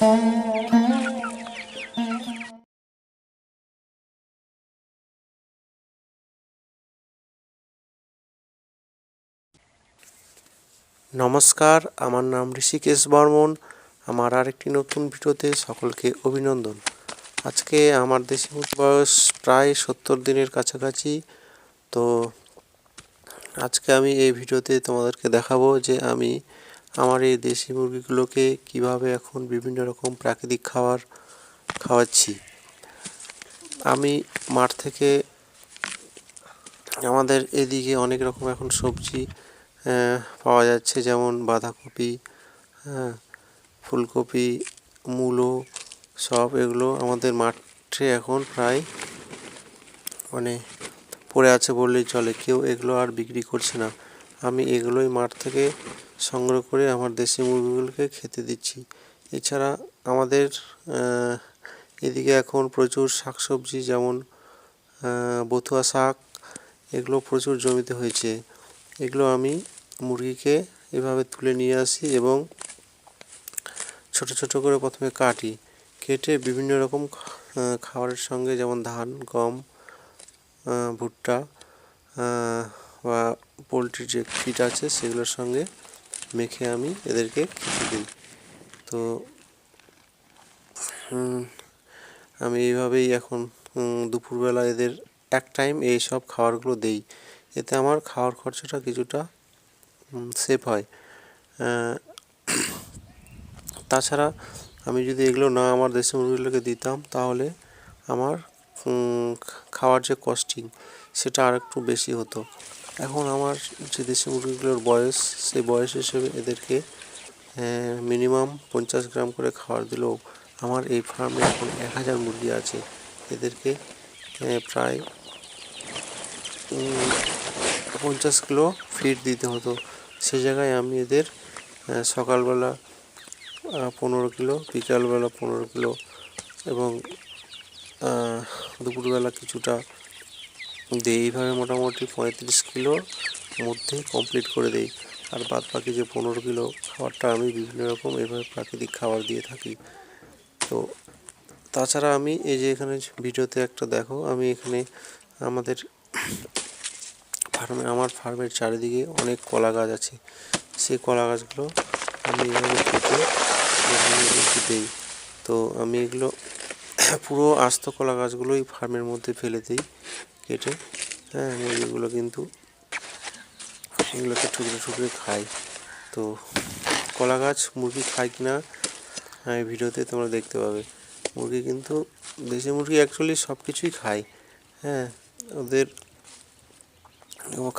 নমস্কার, আমার নাম ঋষিকেশ বর্মন। আমার আরেকটি নতুন ভিডিওতে সকলকে অভিনন্দন। আজকে আমার দেশে বয়স প্রায় সত্তর দিনের কাছাকাছি। তো আজকে আমি এই ভিডিওতে তোমাদেরকে দেখাবো যে আমি আমার এই দেশি মুরগিগুলোকে কীভাবে এখন বিভিন্ন রকম প্রাকৃতিক খাবার খাওয়াচ্ছি? আমি মাঠ থেকে আমাদের এদিকে অনেক রকম এখন সবজি পাওয়া যাচ্ছে, যেমন বাঁধাকপি হ্যাঁ ফুলকপি, মূলো, সব এগুলো আমাদের মাঠে এখন প্রায় মানে পড়ে আছে বললেই চলে। কেউ এগুলো আর বিক্রি করছে না। আমি এগুলোই মাঠ থেকে সংগ্রহ করে আমার দেশি মুরগিগুলোকে খেতে দিচ্ছি। এছাড়া আমাদের এদিকে এখন প্রচুর শাকসবজি যেমন বথুয়া শাক, এগুলো প্রচুর জমিতে হয়েছে। এগুলো আমি মুরগিকে এভাবে তুলে নিয়ে আসি এবং ছোট ছোট করে প্রথমে কাটি। কেটে বিভিন্ন রকম খাবারের সঙ্গে যেমন ধান, গম ভুট্টা বা পোলট্রির যে ফিট আছে সেগুলোর সঙ্গে মেখে আমি এদেরকে খেতে দিই তো আমি এইভাবেই এখন দুপুরবেলা এদের এক টাইম এই সব খাবারগুলো দেই। এতে আমার খাওয়ার খরচাটা কিছুটা সেভ হয়। তাছাড়া আমি যদি এগুলো না আমার দেশি মুরগিগুলোকে দিতাম, তাহলে আমার খাওয়ার যে কস্টিং সেটা আর একটু বেশি হতো। এখন আমার যে দেশি মুরগিগুলোর বয়স, সেই বয়স হিসেবে এদেরকে মিনিমাম পঞ্চাশ গ্রাম করে খাবার দিলেও আমার এই ফার্মে এখন এক হাজার মুরগি আছে। এদেরকে প্রায় পঞ্চাশ কিলো ফিড দিতে হতো। সে জায়গায় আমি এদের সকালবেলা পনেরো কিলো, বিকালবেলা পনেরো কিলো এবং দুপুরবেলা কিছুটা দিই এইভাবে মোটামুটি পঁয়ত্রিশ কিলোর মধ্যে কমপ্লিট করে দিই। আর বাদ বাকি যে পনেরো কিলো খাবারটা আমি বিভিন্ন রকম এইভাবে প্রাকৃতিক খাবার দিয়ে থাকি। তো তাছাড়া আমি এই যে এখানে ভিডিওতে একটা দেখো, আমি এখানে আমাদের ফার্মে, আমার ফার্মের চারিদিকে অনেক কলা গাছ আছে। সেই কলা গাছগুলো আমি এভাবে রেখে দিই। তো আমি এগুলো পুরো আস্ত কলা গাছগুলোই ফার্মের মধ্যে ফেলে দিই। কেটে হ্যাঁ মুরগিগুলো কিন্তু এগুলোকে টুকরে টুকরে খায়। তো কলা গাছ মুরগি খায় কিনা এই ভিডিওতে তোমরা দেখতে পাবে। মুরগি কিন্তু দেশি মুরগি অ্যাকচুয়ালি সব কিছুই খায় হ্যাঁ ওদের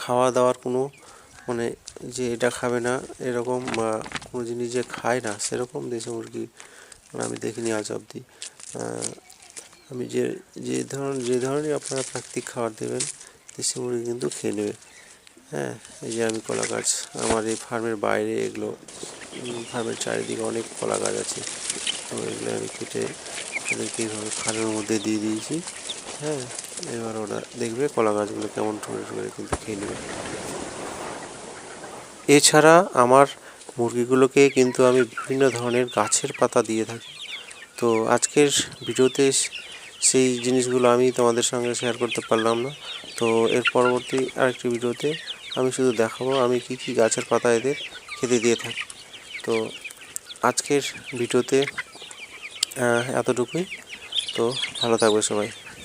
খাওয়া দাওয়ার কোনো মানে যে এটা খাবে না, এরকম বা কোনো জিনিস যে খায় না, সেরকম দেশি মুরগি আমি দেখিনি আজ অবধি। আমি যে যে ধরনের যে ধরনের আপনারা প্রাকৃতিক খাবার দেবেন, দেশি মুরগি কিন্তু খেয়ে নেবে। হ্যাঁ এই যে আমি কলা গাছ, আমার এই ফার্মের বাইরে এগুলো ফার্মের চারিদিকে অনেক কলা গাছ আছে। তো এগুলো আমি কেটে ওদেরকে এইভাবে খালের মধ্যে দিয়ে দিয়েছি। হ্যাঁ এবার ওরা দেখবে কলা গাছগুলো কেমন ঠুকে ঠুকে কিন্তু খেয়ে নেবে। এছাড়া আমার মুরগিগুলোকে কিন্তু আমি বিভিন্ন ধরনের গাছের পাতা দিয়ে থাকি। তো আজকের ভিডিওতে সেই জিনিসগুলো আমি তোমাদের সঙ্গে শেয়ার করতে পারলাম না। তো এর পরবর্তী আরেকটি ভিডিওতে আমি শুধু দেখাবো আমি কি কি গাছের পাতা এদের খেতে দিয়ে থাকি। তো আজকের ভিডিওতে এতটুকুই। তো ভালো থাকবে সবাই।